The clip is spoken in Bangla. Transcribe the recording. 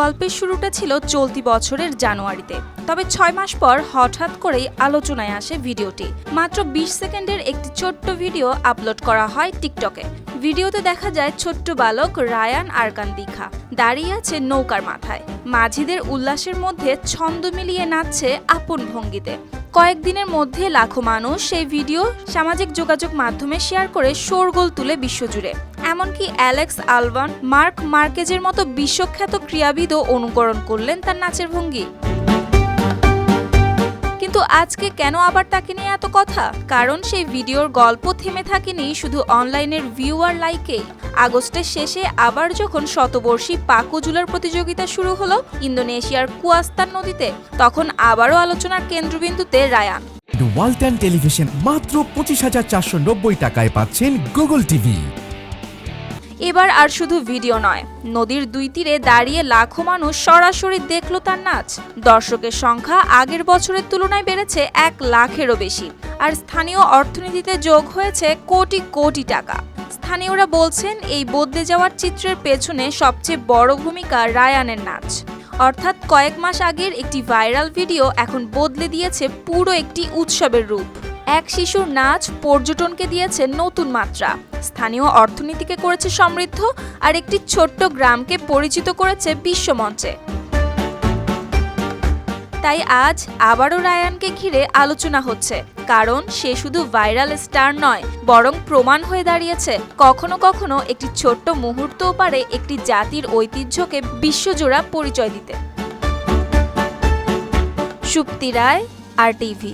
গল্পের শুরুটা ছিল চলতি বছরের জানুয়ারিতে। তবে ছয় মাস পর হঠাৎ করেই আলোচনায় আসে ভিডিওটি। মাত্র বিশ সেকেন্ডের একটি ছোট্ট ভিডিও আপলোড করা হয় টিকটকে। ভিডিওতে দেখা যায় ছোট্ট বালক রায়ান আরকান দীঘা দাঁড়িয়ে আছে নৌকার মাথায়। মাঝিদের উল্লাসের মধ্যে ছন্দ মিলিয়ে নাচছে আপন ভঙ্গিতে। কয়েকদিনের মধ্যে লাখো মানুষ সেই ভিডিও সামাজিক যোগাযোগ মাধ্যমে শেয়ার করে শোরগোল তুলে বিশ্বজুড়ে। এমনকি অ্যালেক্স আলবান, মার্ক মার্কেজের মতো বিশ্বখ্যাত ক্রীড়াবিদও অনুকরণ করলেন তার নাচের ভঙ্গি। কিন্তু আজকে কেন আবার তাকে নিয়ে এত কথা? কারণ সেই ভিডিওর গল্প থেমে থাকেনি শুধু অনলাইনের ভিউ আর লাইকেই। আগস্টের শেষে আবার যখন শতবর্ষী পাকুজুলার প্রতিযোগিতা শুরু হলো ইন্দোনেশিয়ার কুয়াস্তান নদীতে, তখন আবারও আলোচনার কেন্দ্রবিন্দুতে রায়ান। ওয়ালটন টেলিভিশন মাত্র পঁচিশ হাজার চারশো নব্বই টাকায় পাচ্ছেন গুগল টিভি এবার আর শুধু ভিডিও নয়, নদীর দুই তীরে দাঁড়িয়ে লাখো মানুষ সরাসরি দেখল তার নাচ। দর্শকের সংখ্যা আগের বছরের তুলনায় বেড়েছে এক লাখেরও বেশি, আর স্থানীয় অর্থনীতিতে যোগ হয়েছে কোটি কোটি টাকা। স্থানীয়রা বলছেন, এই বদলে যাওয়ার চিত্রের পেছনে সবচেয়ে বড় ভূমিকা রায়ানের নাচ। অর্থাৎ কয়েক মাস আগের একটি ভাইরাল ভিডিও এখন বদলে দিয়েছে পুরো একটি উৎসবের রূপ। এক শিশুর নাচ পর্যটনকে দিয়েছে নতুন মাত্রা। স্থানীয় অর্থনীতিকে করেছে সমৃদ্ধ আর একটি ছোট্ট গ্রামকে পরিচিত করেছে বিশ্বমঞ্চে। তাই আজ আবারও রায়ানকে ঘিরে আলোচনা হচ্ছে, কারণ সে শুধু ভাইরাল স্টার নয়, বরং প্রমাণ হয়ে দাঁড়িয়েছে কখনো কখনো একটি ছোট্ট মুহূর্তও পারে একটি জাতির ঐতিহ্যকে বিশ্বজোড়া পরিচয় দিতে। Supti Roy, R TV.